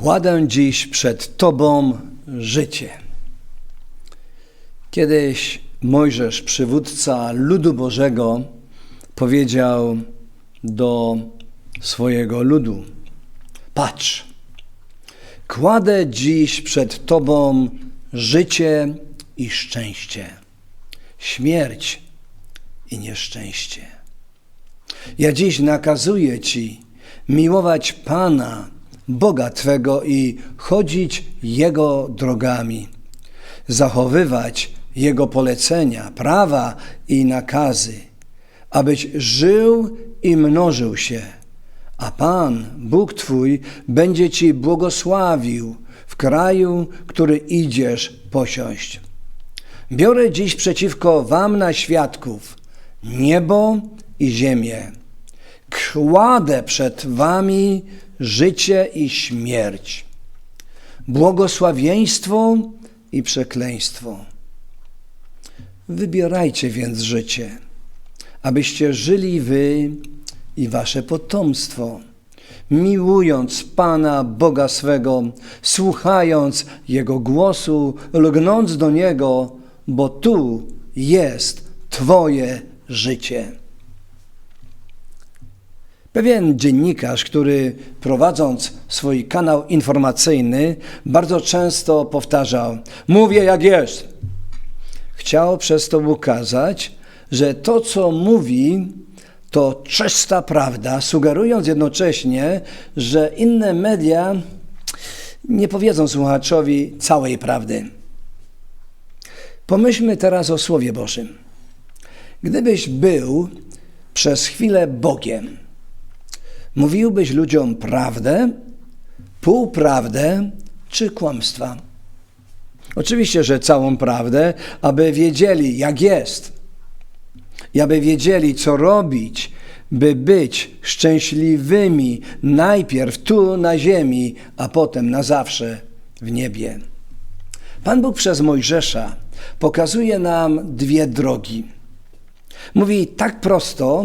Kładę dziś przed Tobą życie. Kiedyś Mojżesz, przywódca ludu Bożego, powiedział do swojego ludu: Patrz, kładę dziś przed Tobą życie i szczęście, śmierć i nieszczęście. Ja dziś nakazuję Ci miłować Pana, Boga Twego i chodzić Jego drogami, zachowywać Jego polecenia, prawa i nakazy, abyś żył i mnożył się, a Pan, Bóg Twój, będzie Ci błogosławił w kraju, który idziesz posiąść. Biorę dziś przeciwko Wam na świadków niebo i ziemię. Kładę przed Wami życie i śmierć, błogosławieństwo i przekleństwo. Wybierajcie więc życie, abyście żyli wy i wasze potomstwo, miłując Pana Boga swego, słuchając Jego głosu, lgnąc do Niego, bo tu jest Twoje życie. Pewien dziennikarz, który prowadząc swój kanał informacyjny, bardzo często powtarzał: Mówię jak jest. Chciał przez to ukazać, że to, co mówi, to czysta prawda, sugerując jednocześnie, że inne media nie powiedzą słuchaczowi całej prawdy. Pomyślmy teraz o Słowie Bożym. Gdybyś był przez chwilę Bogiem, Mówiłbyś ludziom prawdę, półprawdę czy kłamstwa? Oczywiście, że całą prawdę, aby wiedzieli, jak jest, i aby wiedzieli, co robić, by być szczęśliwymi najpierw tu na ziemi, a potem na zawsze w niebie. Pan Bóg przez Mojżesza pokazuje nam dwie drogi. Mówi tak prosto,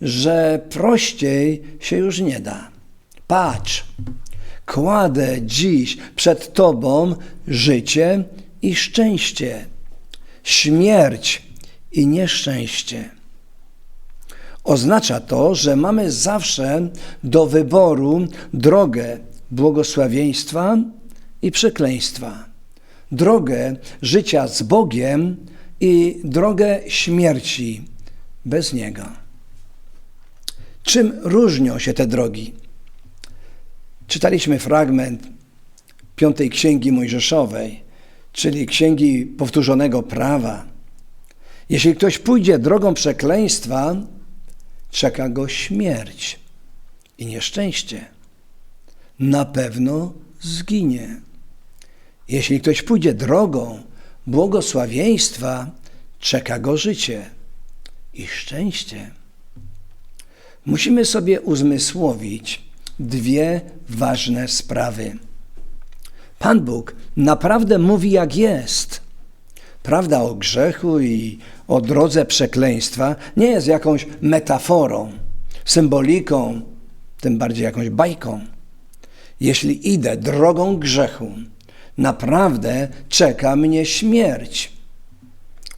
że prościej się już nie da. Patrz, kładę dziś przed Tobą życie i szczęście, śmierć i nieszczęście. Oznacza to, że mamy zawsze do wyboru drogę błogosławieństwa i przekleństwa, drogę życia z Bogiem i drogę śmierci bez Niego. Czym różnią się te drogi? Czytaliśmy fragment piątej księgi Mojżeszowej, czyli księgi powtórzonego prawa. Jeśli ktoś pójdzie drogą przekleństwa, czeka go śmierć i nieszczęście. Na pewno zginie. Jeśli ktoś pójdzie drogą błogosławieństwa, czeka go życie i szczęście musimy sobie uzmysłowić dwie ważne sprawy. Pan Bóg naprawdę mówi, jak jest. Prawda o grzechu i o drodze przekleństwa nie jest jakąś metaforą, symboliką, tym bardziej jakąś bajką. Jeśli idę drogą grzechu, naprawdę czeka mnie śmierć.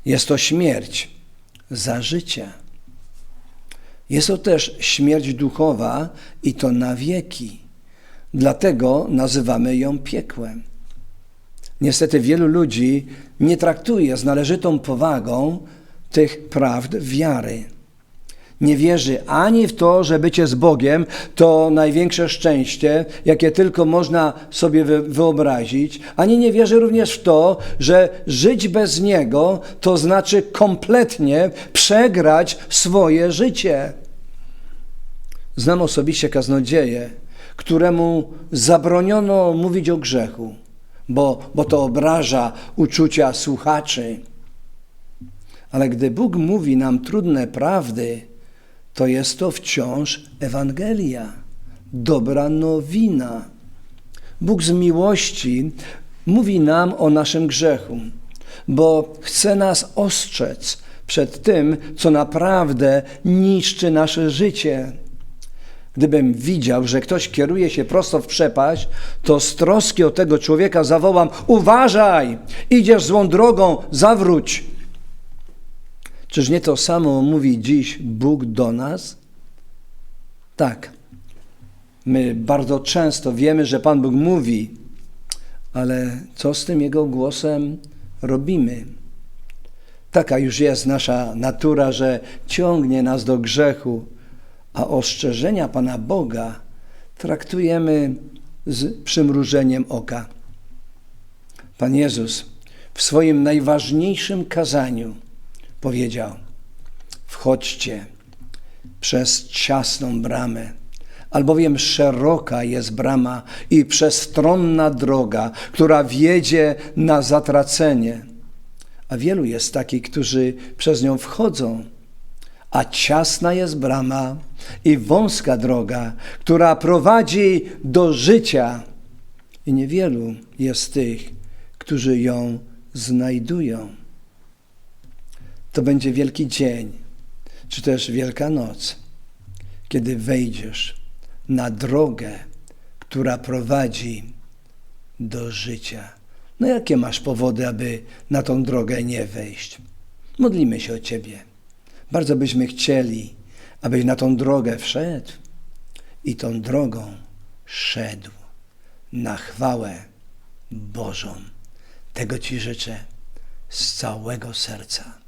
Jest to śmierć za życie. Jest to też śmierć duchowa i to na wieki. Dlatego nazywamy ją piekłem. Niestety wielu ludzi nie traktuje z należytą powagą tych prawd wiary nie wierzy ani w to, że bycie z Bogiem to największe szczęście, jakie tylko można sobie wyobrazić, ani nie wierzy również w to, że żyć bez Niego to znaczy kompletnie przegrać swoje życie. Znam osobiście kaznodzieję, któremu zabroniono mówić o grzechu, bo, bo to obraża uczucia słuchaczy. Ale gdy Bóg mówi nam trudne prawdy, to jest to wciąż Ewangelia, dobra nowina. Bóg z miłości mówi nam o naszym grzechu, bo chce nas ostrzec przed tym, co naprawdę niszczy nasze życie. Gdybym widział, że ktoś kieruje się prosto w przepaść, to z troski o tego człowieka zawołam: Uważaj, idziesz złą drogą, zawróć. Czyż nie to samo mówi dziś Bóg do nas? Tak. My bardzo często wiemy, że Pan Bóg mówi, ale co z tym Jego głosem robimy? Taka już jest nasza natura, że ciągnie nas do grzechu, a ostrzeżenia Pana Boga traktujemy z przymrużeniem oka. Pan Jezus w swoim najważniejszym kazaniu powiedział: Wchodźcie przez ciasną bramę, albowiem szeroka jest brama i przestronna droga, która wiedzie na zatracenie. A wielu jest takich, którzy przez nią wchodzą. A ciasna jest brama i wąska droga, która prowadzi do życia. I niewielu jest tych, którzy ją znajdują. To będzie wielki dzień, czy też wielka noc, kiedy wejdziesz na drogę, która prowadzi do życia. No jakie masz powody, aby na tą drogę nie wejść? Modlimy się o Ciebie. Bardzo byśmy chcieli, abyś na tą drogę wszedł i tą drogą szedł na chwałę Bożą. Tego Ci życzę z całego serca.